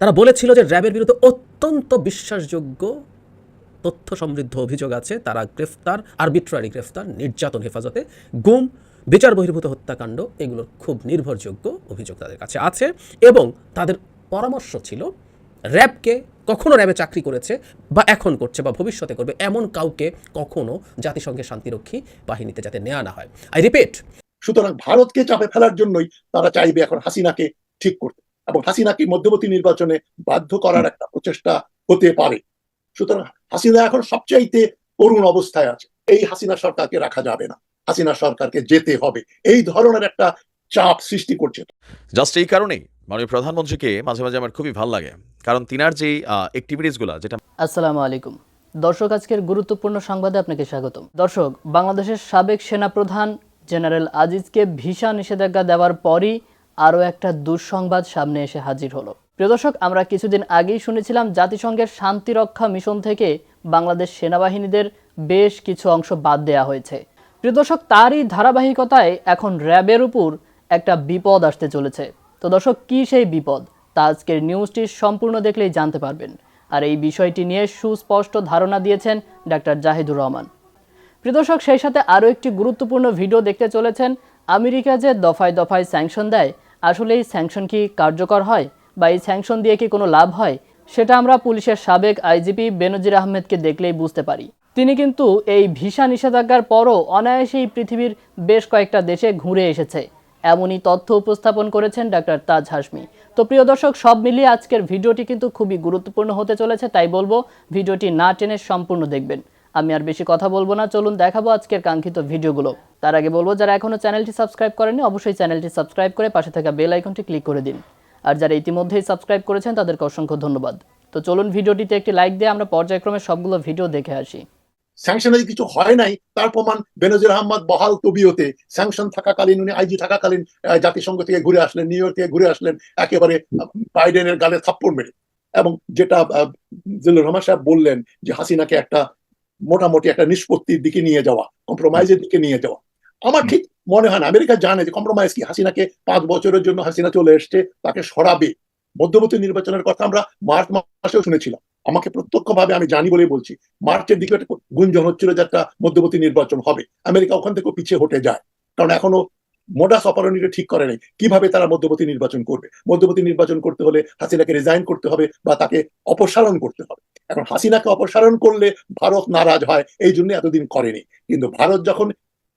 তারা বলেছিল যে র্যাবের বিরুদ্ধে অত্যন্ত বিশ্বাসযোগ্য তথ্য সমৃদ্ধ অভিযোগ আছে। তারা গ্রেফতার আরবিট্রারি গ্রেফতার, নির্যাতন হেফাজতে গুম, বিচার বহির্ভূত হত্যাকাণ্ড, এগুলোর খুব নির্ভরযোগ্য অভিযোগ তাদের কাছে আছে এবং তাদের পরামর্শ ছিল, র্যাবকে কখনো র্যাবে চাকরি করেছে বা এখন করছে বা ভবিষ্যতে করবে এমন কাউকে কখনো জাতিসংঘের শান্তিরক্ষী বাহিনীতে যাতে নেওয়া না হয়। আই রিপিট সুতরাং ভারতকে চাপে ফেলার জন্যই তারা চাইবে এখন হাসিনাকে ঠিক করতে। এবং হাসিনাকে মধ্যবর্তী নির্বাচনে বাধ্য করার একটা প্রচেষ্টা হতে পারে। সুতরাং হাসিনা এখন সবচাইতে করুণ অবস্থায় আছে। এই হাসিনা সরকারকে রাখা যাবে না। হাসিনা সরকারকে যেতে হবে। এই ধরনের একটা চাপ সৃষ্টি করছে। জাস্ট এই কারণেই মাননীয় প্রধানমন্ত্রীকে মাঝে মাঝে আমার খুবই ভালো লাগে। কারণ তিনার যেই অ্যাক্টিভিটিসগুলো যেটা আসসালামু আলাইকুম। দর্শক আজকের গুরুত্বপূর্ণ সংবাদে আপনাকে স্বাগতম। দর্শক বাংলাদেশের সাবেক সেনাপ্রধান জেনারেল আজিজকে ভিসা নিষেধাজ্ঞা দেওয়ার পরই আরও একটা দুঃসংবাদ সামনে এসে হাজির হলো। প্রিয় দর্শক, আমরা কিছুদিন আগেই শুনেছিলাম জাতিসংঘের শান্তিরক্ষা মিশন থেকে বাংলাদেশ সেনাবাহিনীদের বেশ কিছু অংশ বাদ দেওয়া হয়েছে। প্রিয় দর্শক, তারই ধারাবাহিকতায় এখন র্যাবের উপর একটা বিপদ আসতে চলেছে। তো দর্শক, কী সেই বিপদ? তা আজকের নিউজটি সম্পূর্ণ দেখলেই জানতে পারবেন। আর এই বিষয়টি নিয়ে সুস্পষ্ট ধারণা দিয়েছেন ডাক্তার জাহিদুর রহমান। প্রিয় দর্শক, সেই সাথে আরও একটি গুরুত্বপূর্ণ ভিডিও দেখতে চলেছেন। আমেরিকা যে দফায় দফায় স্যাংশন দেয় আসলে এই স্যাংশন কি কার্যকর হয় বা এই স্যাংশন দিয়ে কি কোনো লাভ হয়, সেটা আমরা পুলিশের সাবেক আইজিপি বেনজির আহমেদকে দেখলেই বুঝতে পারি। তিনি কিন্তু এই ভিসা নিষেধাজ্ঞার পরও অনায়াসেই পৃথিবীর বেশ কয়েকটা দেশে ঘুরে এসেছে। এমনই তথ্য উপস্থাপন করেছেন ডাক্তার তাজ হাসমি তো প্রিয় দর্শক, সব মিলিয়ে আজকের ভিডিওটি কিন্তু খুবই গুরুত্বপূর্ণ হতে চলেছে, তাই বলব, ভিডিওটি না টেনে সম্পূর্ণ দেখবেন। আমি আর বেশি কথা বলব না। চলুন দেখাবো আজকের কাঙ্ক্ষিত ভিডিওগুলো। তার আগে বলব, যারা এখনও চ্যানেলটি সাবস্ক্রাইব করেনি অবশ্যই চ্যানেলটি সাবস্ক্রাইব করে পাশে থাকা বেল আইকনটি ক্লিক করে দিন। আর যারা ইতিমধ্যেই সাবস্ক্রাইব করেছেন, তাদেরকে অসংখ্য ধন্যবাদ। তো চলুন ভিডিওটিতে একটি লাইক দিয়ে আমরা পর্যায়ক্রমে সবগুলো ভিডিও দেখে আসি। স্যাংশনে কিছু হয় নাই, তার প্রমাণ বেনজির আহমদ বহাল তবিয়তে। স্যাংশন থাকাকালীন, উনি আইজি থাকাকালীন জাতিসংঘ থেকে ঘুরে আসলেন, নিউ ইয়র্ক থেকে ঘুরে আসলেন, একেবারে বাইডেনের গালে থাপ্পড় মেরে। এবং যেটা জিল্লুর রহমান সাহেব বললেন যে হাসিনাকে একটা মোটামুটি একটা নিষ্পত্তির দিকে নিয়ে যাওয়া কম্প্রোমাইজের দিকে নিয়ে যাওয়া। আমার ঠিক মনে হয় না। আমেরিকা জানে যে কম্প্রোমাইজ কি। হাসিনাকে পাঁচ বছরের জন্য হাসিনা চলে এসছে তাকে সরাবে। মধ্যবর্তী নির্বাচনের কথা আমরা মার্চ মাসেও শুনেছিলাম। আমাকে প্রত্যক্ষভাবে আমি জানি বলেই বলছি। মার্চের দিকে একটা গুঞ্জন হচ্ছিল যে একটা মধ্যবর্তী নির্বাচন হবে। আমেরিকা ওখান থেকে পিছিয়ে হটে যায়। কারণ এখনও মোডাস অপারণীটা ঠিক করে নেই। কীভাবে তারা মধ্যবর্তী নির্বাচন করবে? মধ্যবর্তী নির্বাচন করতে হলে হাসিনাকে রিজাইন করতে হবে বা তাকে অপসারণ করতে হবে। এখন হাসিনাকে অপসারণ করলে ভারত নারাজ হয়, এই জন্য এতদিন করেনি। কিন্তু ভারত যখন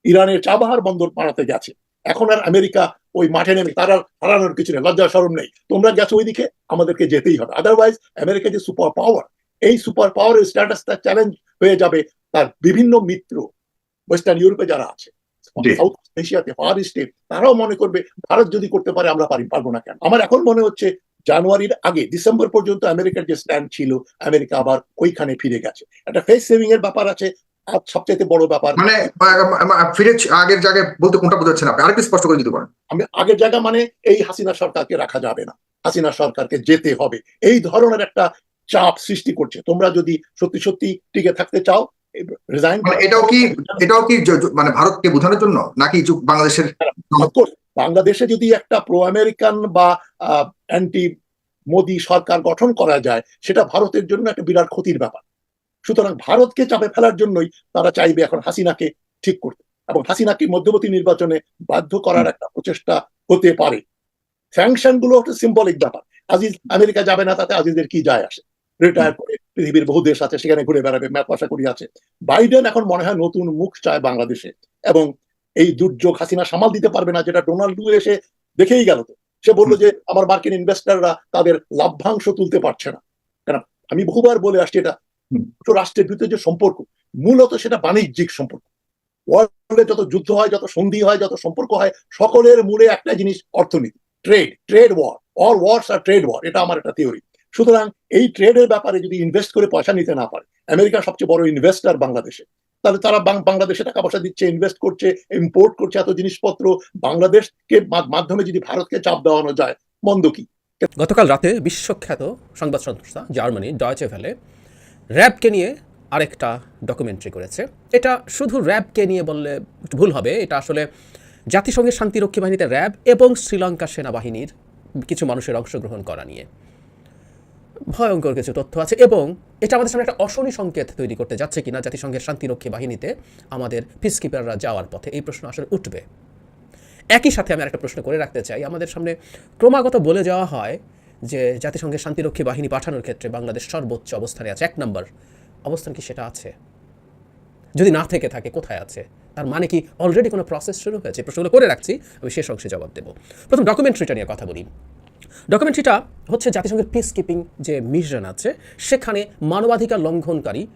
ইরানের চাবাহার বন্দর বানাতে গেছে, এখন আর আমেরিকা ওই মাঠে নেমে তারা হারানোর কিছু নেই, লজ্জা সরম নেই। তোমরা গেছো ওইদিকে, আমাদেরকে যেতেই হবে। আদারওয়াইজ আমেরিকা যে সুপার পাওয়ার এই সুপার পাওয়ারের স্ট্যাটাসটা চ্যালেঞ্জ হয়ে যাবে তার বিভিন্ন মিত্র ওয়েস্টার্ন ইউরোপে যারা আছে। সাউথ এশিয়াতে ফার ইস্টে তারাও মনে করবে ভারত যদি করতে পারে আমরা পারি পারব না কেন? আমার এখন মনে হচ্ছে জানুয়ারির আগে ডিসেম্বর পর্যন্ত আমেরিকার যে স্ট্যান্ড ছিল আমেরিকা আবার ওইখানে ফিরে গেছে। একটা ফেস সেভিং এর ব্যাপার আছে আর সবচেয়ে বড় ব্যাপার। মানে ফিরে আগের জায়গায় বলতে কোনটা বোঝাচ্ছেন আপনি? আরেকটু স্পষ্ট করে দিতে পারেন আমি আগের জায়গা মানে এই হাসিনা সরকারকে রাখা যাবে না। হাসিনা সরকারকে যেতে হবে। এই ধরনের একটা চাপ সৃষ্টি করছে। তোমরা যদি সত্যি সত্যি টিকে থাকতে চাও রিজাইন মানে এটাও কি এটাও কি মানে ভারতকে বোঝানোর জন্য? নাকি বাংলাদেশের বাংলাদেশে যদি একটা প্রো আমেরিকান বা অ্যান্টি মোদি সরকার গঠন করা যায় সেটা ভারতের জন্য একটা বিরাট ক্ষতির ব্যাপার। সুতরাং ভারতকে চাপে ফেলার জন্যই তারা চাইবে এখন হাসিনাকে ঠিক করতে এবং হাসিনাকে মধ্যবর্তী নির্বাচনে বাধ্য করার একটা প্রচেষ্টা হতে পারে। স্যাংশনগুলো একটা সিম্বলিক ব্যাপার। আজিজ আমেরিকা যাবে না তাতে আজিজের কি যায় আসে? রিটায়ার করে পৃথিবীর বহু দেশ আছে সেখানে ঘুরে বেড়াবে ম্যাপ আশা করি আছে। বাইডেন এখন মনে হয় নতুন মুখ চায় বাংলাদেশে এবং এই দুর্যোগ হাসিনা সামাল দিতে পারবে না যেটা ডোনাল্ড এসে দেখেই গেল তো। সে বলল যে আমার মার্কিন ইনভেস্টররা তাদের লাভ্যাংশ তুলতে পারছে না। কেন? আমি বহুবার বলে আসছি এটা। দুটো রাষ্ট্রের ভিতরে যে সম্পর্ক মূলত সেটা বাণিজ্যিক সম্পর্ক। ওয়ার্ল্ডে যত যুদ্ধ হয় যত সন্ধি হয় যত সম্পর্ক হয় সকলের মূলে একটা জিনিস অর্থনীতি। Trade trade war. All wars আর ট্রেড ওয়ার। এটা আমার একটা থিওরি সুতরাং এই ট্রেডের ব্যাপারে যদি ইনভেস্ট করে পয়সা নিতে না পারে, আমেরিকা সবচেয়ে বড় ইনভেস্টার বাংলাদেশে, তাহলে তারা বাংলাদেশে টাকা পয়সা দিচ্ছে ইনভেস্ট করছে ইম্পোর্ট করছে এত জিনিসপত্র, বাংলাদেশকে মাধ্যমে যদি ভারতকে চাপ দেওয়ানো যায়, মন্দ কি? গতকাল রাতে বিশ্বখ্যাত সংবাদ সংস্থা জার্মানি ডয়চে ভ্যালে র্যাবকে নিয়ে আরেকটা ডকুমেন্টারি করেছে। এটা শুধু র্যাবকে নিয়ে বললে ভুল হবে, এটা আসলে জাতিসংঘের শান্তিরক্ষী বাহিনীতে র্যাব এবং শ্রীলঙ্কা সেনাবাহিনীর কিছু মানুষের অংশগ্রহণ করা নিয়ে। ভয়ঙ্কর কিছু তথ্য আছে এবং এটা আমাদের সামনে একটা অশনি সংকেত তৈরি করতে যাচ্ছে কিনা জাতিসংঘের শান্তিরক্ষী বাহিনীতে আমাদের পিসকিপাররা যাওয়ার পথে এই প্রশ্ন আসলে উঠবে। একই সাথে আমি একটা প্রশ্ন করে রাখতে চাই। আমাদের সামনে ক্রমাগত বলে যাওয়া হয় যে জাতিসংঘের শান্তিরক্ষী বাহিনী পাঠানোর ক্ষেত্রে বাংলাদেশ সর্বোচ্চ অবস্থানে আছে। এক নম্বর, অবস্থান কি সেটা আছে? যদি না থেকে থাকে, কোথায় আছে? তার মানে কি অলরেডি কোনো প্রসেস শুরু হয়েছে? প্রশ্নগুলো করে রাখছি, আমি শেষ অংশে জবাব দেবো। প্রথম ডকুমেন্টারিটা নিয়ে কথা বলি। ডকুমেন্টারিটা হচ্ছে জাতিসংঘের পিস কিপিং যে মিশন আছে, সেখানে মানবাধিকার লঙ্ঘনকারী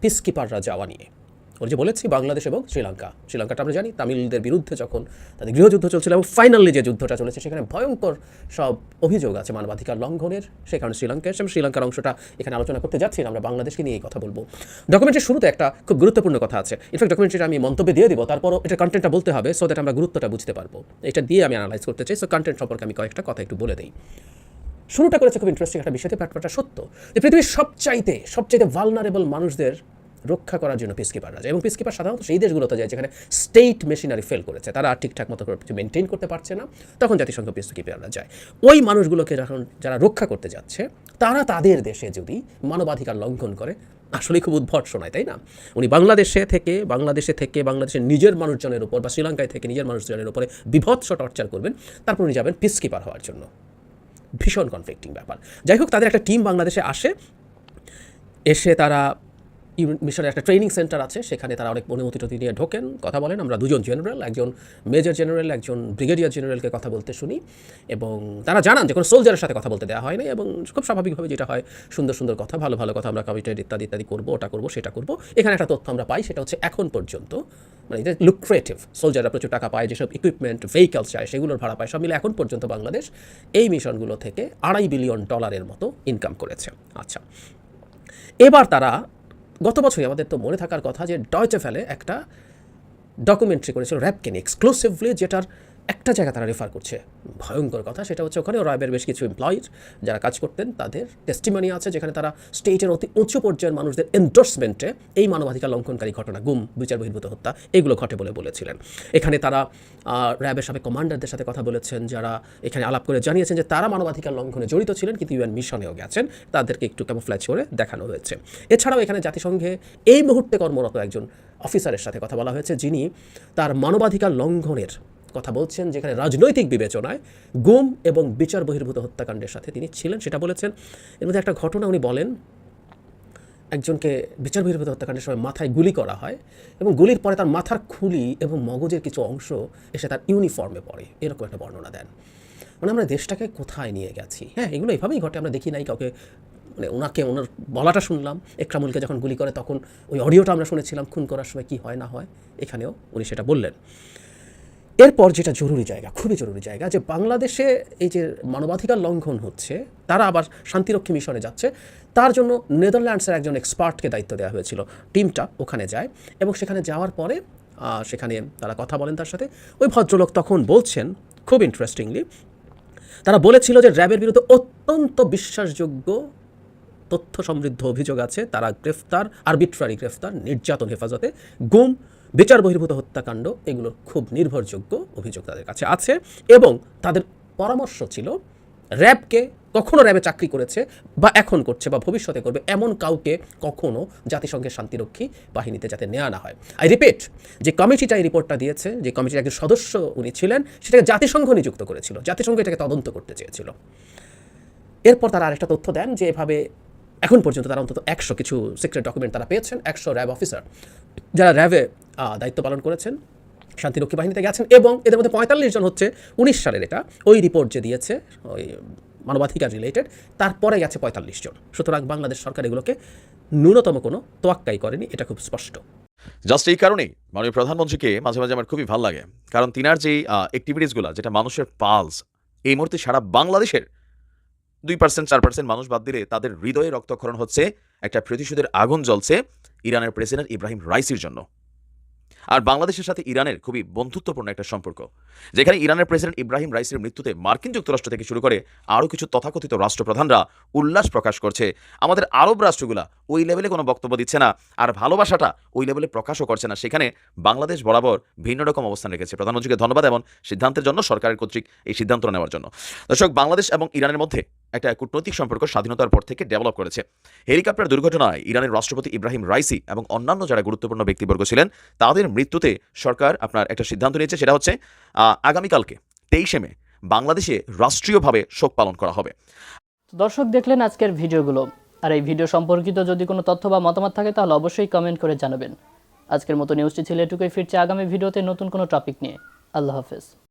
পিস কিপাররা যাওয়া নিয়ে। ওর যে বলেছি, বাংলাদেশ এবং শ্রীলঙ্কা। শ্রীলঙ্কাটা আমরা জানি, তামিলদের বিরুদ্ধে যখন তাদের গৃহযুদ্ধ চলছিল এবং ফাইনালি যে যুদ্ধটা চলেছে, সেখানে ভয়ঙ্কর সব অভিযোগ আছে মানবাধিকার লঙ্ঘনের, সে কারণে শ্রীলঙ্কা এসে শ্রীলঙ্কার অংশটা এখানে আলোচনা করতে যাচ্ছি, আমরা বাংলাদেশকে নিয়ে এই কথা বলব। ডকুমেন্টের শুরুতে একটা খুব গুরুত্বপূর্ণ কথা আছে। ইনফ্যাক্ট ডকুমেন্টারিটা আমি মন্তব্য দিয়ে দিব, তারপরও এটা কন্টেন্টটা বলতে হবে সো দ্যাট আমরা গুরুত্বটা বুঝতে পারব। এটা দিয়ে আমি অ্যানালাইজ করতে চাই সো কন্টেন্ট সম্পর্কে আমি কয়েকটা কথা একটু বলে দিই। শুরুটা করেছে খুব ইন্টারেস্টিং একটা বিষয়তে ব্যাপারটা সত্য। যে পৃথিবীর সবচাইতে সবচাইতে ভালনারেবল মানুষদের রক্ষা করার জন্য পিসকিপাররা যায়। এবং পিসকিপার সাধারণত সেই দেশগুলোতে যায় যেখানে স্টেট মেশিনারি ফেল করেছে। তারা আর ঠিকঠাক মতো কিছু মেনটেন করতে পারছে না। তখন জাতিসংঘ পিসকিপাররা যায়। ওই মানুষগুলোকে যখন যারা রক্ষা করতে যাচ্ছে, তারা তাদের দেশে যদি মানবাধিকার লঙ্ঘন করে আসলে খুব উদ্ভট শোনায়, তাই না? উনি বাংলাদেশে থেকে বাংলাদেশে থেকে, বাংলাদেশের নিজের মানুষজনের উপর বা শ্রীলঙ্কায় থেকে নিজের মানুষজনের উপরে বিভৎস টর্চার করবেন, তারপর উনি যাবেন পিসকিপার হওয়ার জন্য। ভীষণ কনফ্লিক্টিং ব্যাপার। যাই হোক, তাদের একটা টিম বাংলাদেশে আসে। এসে তারা মিশনের একটা ট্রেনিং সেন্টার আছে, সেখানে তারা অনেক অনুমতি টতি নিয়ে ঢোকেন, কথা বলেন। আমরা দুজন জেনারেল, একজন মেজর জেনারেল, একজন ব্রিগেডিয়ার জেনারেলকে কথা বলতে শুনি। এবং তারা জানান যে কোনো সোলজারের সাথে কথা বলতে দেওয়া হয়নি এবং খুব স্বাভাবিকভাবে যেটা হয়, সুন্দর সুন্দর কথা, ভালো ভালো কথা আমরা কমিটেড ইত্যাদি ইত্যাদি করব, ওটা করব, সেটা করব। এখানে একটা তথ্য আমরা পাই, সেটা হচ্ছে এখন পর্যন্ত মানে এটা লুক্রেটিভ সোলজাররা প্রচুর টাকা পায়, যেসব ইকুইপমেন্ট ভেহিকলস চায়, সেগুলোর ভাড়া পায়, সব মিলে এখন পর্যন্ত বাংলাদেশ এই মিশনগুলো থেকে আড়াই বিলিয়ন ডলারের মতো ইনকাম করেছে। আচ্ছা এবার তারা গত বছরই আমাদের তো মনে থাকার কথা যে ডয়চে ফেলে একটা ডকুমেন্টারি করেছিল র্যাপকে নিয়ে এক্সক্লুসিভলি যেটার একটা জায়গা তারা রেফার করছে। ভয়ঙ্কর কথা, সেটা হচ্ছে ওখানে র্যাবের বেশ কিছু এমপ্লয়িজ যারা কাজ করতেন, তাদের টেস্টিমনি আছে যেখানে তারা স্টেটের অতি উঁচু পর্যায়ের মানুষদের এন্ডোর্সমেন্টে এই মানবাধিকার লঙ্ঘনকারী ঘটনা, গুম, বিচার বহির্ভূত হত্যা, এগুলো ঘটে বলে বলেছিলেন। এখানে তারা র্যাবের সাবেক কমান্ডারদের সাথে কথা বলেছেন, যারা এখানে আলাপ করে জানিয়েছেন যে তারা মানবাধিকার লঙ্ঘনে জড়িত ছিলেন, কিন্তু ইউএন মিশনেও গেছেন। তাদেরকে একটু কেমন ক্যামোফ্ল্যাচ করে দেখানো হয়েছে। এছাড়াও এখানে জাতিসংঘে এই মুহূর্তে কর্মরত একজন অফিসারের সাথে কথা বলা হয়েছে, যিনি তার মানবাধিকার লঙ্ঘনের কথা বলছেন, যেখানে রাজনৈতিক বিবেচনায় গুম এবং বিচার বহির্ভূত হত্যাকাণ্ডের সাথে তিনি ছিলেন, সেটা বলেছেন। এর মধ্যে একটা ঘটনা উনি বলেন, একজনকে বিচার বহির্ভূত হত্যাকাণ্ডের সময় মাথায় গুলি করা হয় এবং গুলির পরে তার মাথার খুলি এবং মগজের কিছু অংশ এসে তার ইউনিফর্মে পড়ে, এরকম একটা বর্ণনা দেন। মানে আমরা দেশটাকে কোথায় নিয়ে গেছি? হ্যাঁ এগুলো এভাবেই ঘটে, আমরা দেখি নাই কাউকে মানে ওনাকে, ওনার বলাটা শুনলাম, একরামুলকে যখন গুলি করে, তখন ওই অডিওটা আমরা শুনেছিলাম, খুন করার সময় কি হয়, না হয়, এখানেও উনি সেটা বললেন। এরপর যেটা জরুরি জায়গা, খুবই জরুরি জায়গা যে বাংলাদেশে এই যে মানবাধিকার লঙ্ঘন হচ্ছে, তারা আবার শান্তিরক্ষী মিশনে যাচ্ছে, তার জন্য নেদারল্যান্ডসের একজন এক্সপার্টকে দায়িত্ব দেওয়া হয়েছিল। টিমটা ওখানে যায় এবং সেখানে যাওয়ার পরে সেখানে তারা কথা বলেন তার সাথে। ওই ভদ্রলোক তখন বলছেন, খুব ইন্টারেস্টিংলি তারা বলেছিল যে র্যাবের বিরুদ্ধে অত্যন্ত বিশ্বাসযোগ্য তথ্য সমৃদ্ধ অভিযোগ আছে। তারা গ্রেফতার আরবিট্রারি গ্রেফতার, নির্যাতন হেফাজতে গুম বিচার বহির্ভূত হত্যাকাণ্ড, এগুলোর খুব নির্ভরযোগ্য অভিযোগ তাদের কাছে আছে এবং তাদের পরামর্শ ছিল, র্যাবকে কখনো র্যাবে চাকরি করেছে বা এখন করছে বা ভবিষ্যতে করবে এমন কাউকে কখনো জাতিসংঘের শান্তিরক্ষী বাহিনীতে যাতে নেওয়া না হয়। আই রিপিট যে কমিটিটা এই রিপোর্টটা দিয়েছে, যে কমিটির একজন সদস্য উনি ছিলেন, সেটাকে জাতিসংঘ নিযুক্ত করেছিল, জাতিসংঘ এটাকে তদন্ত করতে চেয়েছিল। এরপর তারা আরেকটা তথ্য দেন যে এভাবে এখন পর্যন্ত তারা অন্তত একশো কিছু সিক্রেট ডকুমেন্ট তারা পেয়েছেন, একশো র্যাব অফিসার যারা র্যাবে দায়িত্ব পালন করেছেন, শান্তিরক্ষী বাহিনীতে গেছেন এবং এদের মধ্যে পঁয়তাল্লিশ জন হচ্ছে উনিশ সালের এটা, ওই রিপোর্ট যে দিয়েছে, ওই মানবাধিকার রিলেটেড তারপরে গেছে পঁয়তাল্লিশ জন। সুতরাং বাংলাদেশ সরকার এগুলোকে ন্যূনতম কোনো তোয়াক্কাই করেনি, এটা খুব স্পষ্ট। জাস্ট এই কারণেই মাননীয় প্রধানমন্ত্রীকে মাঝে মাঝে আমার খুবই ভালো লাগে। কারণ তিনার যে অ্যাক্টিভিটিসগুলো যেটা মানুষের পালস এই মুহূর্তে সারা বাংলাদেশের দুই পার্সেন্ট চার পার্সেন্ট মানুষ বাদ দিলে তাদের হৃদয়ে রক্তক্ষরণ হচ্ছে, একটা প্রতিশোধের আগুন জ্বলছে ইরানের প্রেসিডেন্ট ইব্রাহিম রাইসির জন্য। আর বাংলাদেশের সাথে ইরানের খুবই বন্ধুত্বপূর্ণ একটা সম্পর্ক, যেখানে ইরানের প্রেসিডেন্ট ইব্রাহিম রাইসির মৃত্যুতে মার্কিন যুক্তরাষ্ট্র থেকে শুরু করে আরও কিছু তথাকথিত রাষ্ট্রপ্রধানরা উল্লাস প্রকাশ করছে। আমাদের আরব রাষ্ট্রগুলা ওই লেভেলে কোনো বক্তব্য দিচ্ছে না আর ভালোবাসাটা ওই লেভেলে প্রকাশও করছে না। সেখানে বাংলাদেশ বরাবর ভিন্ন রকম অবস্থান রেখেছে। প্রধানমন্ত্রীকে ধন্যবাদ এমন সিদ্ধান্তের জন্য সরকারের কর্তৃক এই সিদ্ধান্ত নেওয়ার জন্য। দর্শক, বাংলাদেশ এবং ইরানের মধ্যে একটা কূটনৈতিক সম্পর্ক স্বাধীনতার পর থেকে ডেভেলপ করেছে। হেলিকপ্টার দুর্ঘটনায় ইরানের রাষ্ট্রপতি ইব্রাহিম রাইসি এবং অন্যান্য যারা গুরুত্বপূর্ণ ব্যক্তিবর্গ ছিলেন, তাদের মৃত্যুতে সরকার আপনার একটা সিদ্ধান্ত নিয়েছে, সেটা হচ্ছে আগামীকালকে তেইশে মে বাংলাদেশে রাষ্ট্রীয়ভাবে শোক পালন করা হবে। দর্শক দেখলেন আজকের ভিডিওগুলো। আর এই ভিডিও সম্পর্কিত যদি কোনো তথ্য বা মতামত থাকে, তাহলে অবশ্যই কমেন্ট করে জানাবেন। আজকের মতো নিউজটি ছিল এটুকুই। ফিরছে আগামী ভিডিওতে নতুন কোনো টপিক নিয়ে। আল্লাহ হাফেজ।